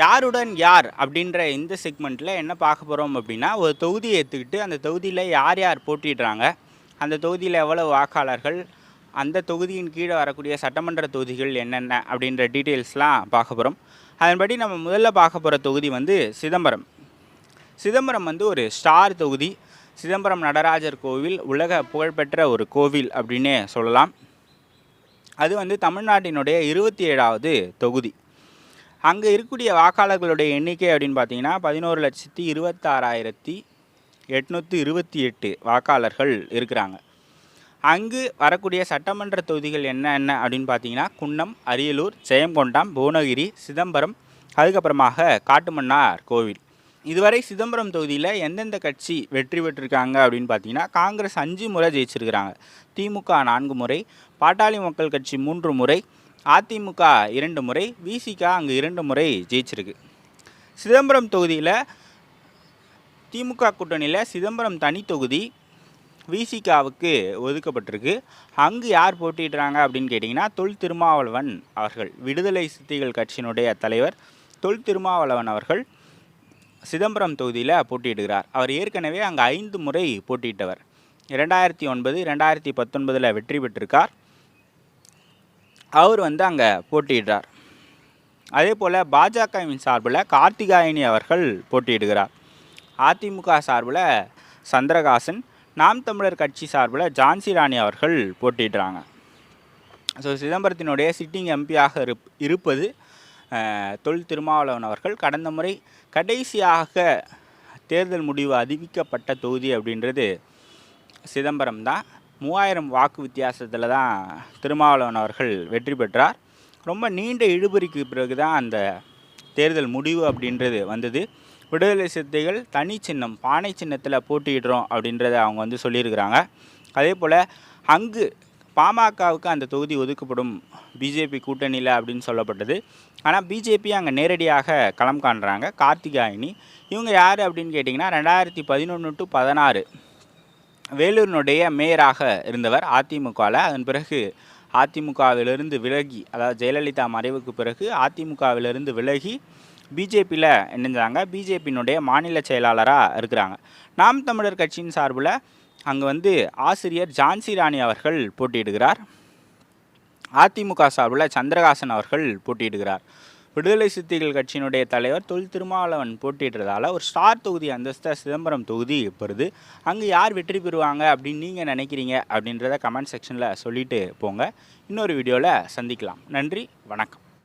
யாருடன் யார் அப்படின்ற இந்த செக்மெண்ட்டில் என்ன பார்க்க போகிறோம் அப்படின்னா ஒரு தொகுதியை எடுத்துக்கிட்டு அந்த தொகுதியில் யார் யார் போட்டிடுறாங்க அந்த தொகுதியில் எவ்வளோ வாக்காளர்கள் அந்த தொகுதியின் கீழே வரக்கூடிய சட்டமன்ற தொகுதிகள் என்னென்ன அப்படின்ற டீட்டெயில்ஸ்லாம் பார்க்க போகிறோம் அதன்படி நம்ம முதல்ல பார்க்க போகிற தொகுதி வந்து சிதம்பரம். சிதம்பரம் வந்து ஒரு ஸ்டார் தொகுதி. சிதம்பரம் நடராஜர் கோவில் உலக புகழ்பெற்ற ஒரு கோவில் அப்படின்னே சொல்லலாம். அது வந்து தமிழ்நாட்டினுடைய இருபத்தி ஏழாவது தொகுதி. அங்கே இருக்கக்கூடிய வாக்காளர்களுடைய எண்ணிக்கை அப்படின்னு பார்த்தீங்கன்னா பதினோரு லட்சத்தி இருபத்தாறாயிரத்தி எட்நூற்றி இருபத்தி எட்டு வாக்காளர்கள் இருக்கிறாங்க. அங்கு வரக்கூடிய சட்டமன்ற தொகுதிகள் என்னென்ன அப்படின்னு பார்த்தீங்கன்னா குன்னம் அரியலூர் ஜெயங்கொண்டாம் புவனகிரி சிதம்பரம் அதுக்கப்புறமாக காட்டுமன்னார் கோவில். இதுவரை சிதம்பரம் தொகுதியில் எந்தெந்த கட்சி வெற்றி பெற்றிருக்காங்க அப்படின்னு பார்த்தீங்கன்னா காங்கிரஸ் அஞ்சு முறை ஜெயிச்சிருக்கிறாங்க. திமுக நான்கு முறை பாட்டாளி மக்கள் கட்சி மூன்று முறை அதிமுக இரண்டு முறை விசிக அங்கு இரண்டு முறை ஜெயிச்சிருக்கு. சிதம்பரம் தொகுதியில் திமுக கூட்டணியில் சிதம்பரம் தனி தொகுதி விசிகாவுக்கு ஒதுக்கப்பட்டிருக்கு. அங்கு யார் போட்டிடுறாங்க அப்படின்னு கேட்டிங்கன்னா தொல் திருமாவளவன் அவர்கள் விடுதலை சித்திகள் கட்சியினுடைய தலைவர் தொல் திருமாவளவன் அவர்கள். சிதம்பரம் தொகுதியில் போட்டியிடுகிறார். அவர் ஏற்கனவே அங்கே ஐந்து முறை போட்டியிட்டவர். ரெண்டாயிரத்தி ஒன்பது ரெண்டாயிரத்தி பத்தொன்பதில் வெற்றி பெற்றிருக்கார். அவர் வந்து அங்கே போட்டியிடுறார். அதே போல் பாஜகவின் சார்பில் கார்த்திகாயனி அவர்கள் போட்டியிடுகிறார். அதிமுக சார்பில் சந்திரகாசன் நாம் தமிழர் கட்சி சார்பில் ஜான்சி ராணி அவர்கள் போட்டியிடுறாங்க. ஸோ சிதம்பரத்தினுடைய சிட்டிங் எம்பியாக இருப் இருப்பது தொல் திருமாவளவன் அவர்கள் கடந்த முறை கடைசியாக தேர்தல் முடிவு அறிவிக்கப்பட்ட தொகுதி அப்படின்றது சிதம்பரம் தான். மூவாயிரம் வாக்கு வித்தியாசத்தில் தான் திருமாவளவன் அவர்கள் வெற்றி பெற்றார். ரொம்ப நீண்ட இழுபறிக்கு பிறகு தான் அந்த தேர்தல் முடிவு அப்படின்றது வந்தது. விடுதலை சிறுத்தைகள் தனி சின்னம் பானை சின்னத்தில் போட்டியிடுறோம் அப்படின்றத அவங்க வந்து சொல்லியிருக்கிறாங்க. அதே போல் அங்கு பாமகவுக்கு அந்த தொகுதி ஒதுக்கப்படும் பிஜேபி கூட்டணியில் அப்படின்னு சொல்லப்பட்டது. ஆனால் பிஜேபி அங்கே நேரடியாக களம் காண்றாங்க. கார்த்திகாயினி இவங்க யார் அப்படின்னு கேட்டிங்கன்னா ரெண்டாயிரத்தி பதினொன்று டு பதினாறு வேலூரினுடைய மேயராக இருந்தவர் அதிமுகவில் அதன் பிறகு அதிமுகவிலிருந்து விலகி அதாவது ஜெயலலிதா மறைவுக்கு பிறகு அதிமுகவிலிருந்து விலகி பிஜேபியில் இணைஞ்சாங்க. பிஜேபியினுடைய மாநில செயலாளராக இருக்கிறாங்க. நாம் தமிழர் கட்சியின் சார்பில் அங்கே வந்து ஆசிரியர் ஜான்சி ராணி அவர்கள் போட்டியிடுகிறார். அதிமுக சார்பில் சந்திரகாசன் அவர்கள் போட்டியிடுகிறார். விடுதலை சிறுத்தைகள் கட்சியினுடைய தலைவர் தொல் திருமாவளவன் போட்டியிடுறதால ஒரு ஸ்டார் தொகுதி அந்தஸ்தை சிதம்பரம் தொகுதி பெறுது. அங்கே யார் வெற்றி பெறுவாங்க அப்படின்னு நீங்கள் நினைக்கிறீங்க அப்படின்றத கமெண்ட் செக்ஷனில் சொல்லிட்டு போங்க. இன்னொரு வீடியோவில் சந்திக்கலாம். நன்றி வணக்கம்.